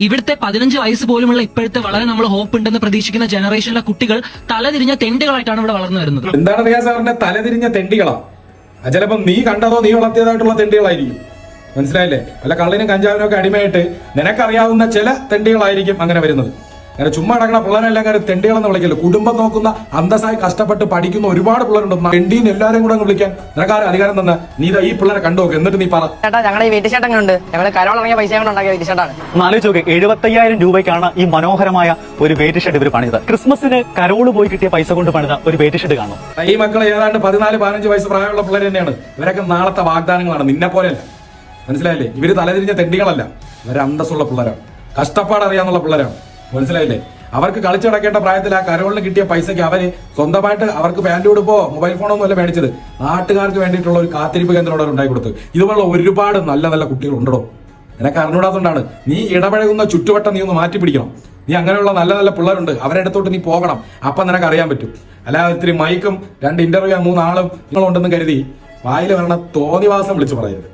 ഇവിടുത്തെ പതിനഞ്ച് വയസ്സ് പോലുമുള്ള ഇപ്പോഴത്തെ വളരെ നമ്മൾ ഹോപ്പ് ഉണ്ടെന്ന് പ്രതീക്ഷിക്കുന്ന ജനറേഷനിലെ കുട്ടികൾ തലതിരിഞ്ഞ തെണ്ടുകളായിട്ടാണ് ഇവിടെ വളർന്നു വരുന്നത്. എന്താണ് അറിയാ സാറിന്റെ തലതിരിഞ്ഞ തെണ്ടികളാ? ചിലപ്പോ നീ കണ്ടതോ നീ വളർത്തിയതായിട്ടുള്ള തെണ്ടികളായിരിക്കും. മനസ്സിലായില്ലേ? വല്ല കള്ളിനും കഞ്ചാവിനും ഒക്കെ അടിമയായിട്ട് നിനക്കറിയാവുന്ന ചില തെണ്ടികളായിരിക്കും അങ്ങനെ വരുന്നത്. അങ്ങനെ ചുമ്മാ അടങ്ങണ പിള്ളേരെല്ലാം കാര്യം തെണ്ടികളെന്ന് വിളിക്കല്ലോ? കുടുംബം നോക്കുന്ന അന്തസ്സായി കഷ്ടപ്പെട്ട് പഠിക്കുന്ന ഒരുപാട് പിള്ളേരുണ്ട്. തെണ്ടീന്ന് എല്ലാവരും കൂടെ വിളിക്കാൻ. നിനക്കാരും അധികാരം തന്നെ? നീ ഈ പിള്ളേരെ കണ്ടു നോക്ക് എന്നിട്ട് നീ പറ. ചേട്ടാ ഞങ്ങളുടെ ഈ വീട്ടു ഷർട്ട് എങ്ങനെ ഉണ്ട് ഞങ്ങൾ കരോൾ ഇറങ്ങിയ പൈസ കൊണ്ട് ഉണ്ടാക്കിയ നോക്ക് എഴുപത്തയ്യായിരം രൂപയ്ക്കാണ് ഈ മനോഹരമായ ഒരു വേറ്റ് ഷെഡ് ഇവർ പണിത് ക്രിസ്മസിന് കരോൾ പോയി കിട്ടിയ പൈസ കൊണ്ട് പണിത ഒരു വേറ്റ് ഷെഡ് കാണും. ഈ മക്കൾ ഏതാണ്ട് പതിനാല് പതിനഞ്ച് വയസ്സ് പ്രായമുള്ള പിള്ളേർ തന്നെയാണ്. ഇവരൊക്കെ നാളത്തെ വാഗ്ദാനങ്ങളാണ്. നിന്നെ പോലെയല്ല മനസ്സിലായില്ലേ? ഇവർ തലതിരിഞ്ഞ തെണ്ടികളല്ല. ഇവരെ അന്തസ്സുള്ള പിള്ളേരാണ്. കഷ്ടപ്പാട് അറിയാന്നുള്ള പിള്ളേരാണ്. മനസ്സിലായില്ലേ? അവർക്ക് കളിച്ചു കിടക്കേണ്ട പ്രായത്തിൽ ആ കരോളിന് കിട്ടിയ പൈസയ്ക്ക് അവർ സ്വന്തമായിട്ട് അവർക്ക് പാന്റ് ഉടുപ്പോ മൊബൈൽ ഫോണോ ഒന്നും അല്ല മേടിച്ചത്. നാട്ടുകാർക്ക് വേണ്ടിയിട്ടുള്ള ഒരു കാത്തിരിപ്പ് കേന്ദ്രം അവിടെ ഉണ്ടാക്കി കൊടുത്തു. ഇതുപോലുള്ള ഒരുപാട് നല്ല നല്ല കുട്ടികൾ ഉണ്ടോ നിനക്ക് അറിഞ്ഞൂടാത്തതുകൊണ്ടാണ് നീ ഇടപഴകുന്ന ചുറ്റുവട്ടം നീ ഒന്ന് മാറ്റി പിടിക്കണം. നീ അങ്ങനെയുള്ള നല്ല നല്ല പിള്ളേരുണ്ട്. അവരുടെ അടുത്തോട്ട് നീ പോകണം. അപ്പൊ നിനക്ക് അറിയാൻ പറ്റും. അല്ലാതെ ഇത്തിരി മൈക്കും രണ്ട് ഇന്റർവ്യൂ മൂന്നാളും നിങ്ങളുണ്ടെന്ന് കരുതി വായിൽ വരണ തോന്നിവാസം വിളിച്ചു പറയരുത്.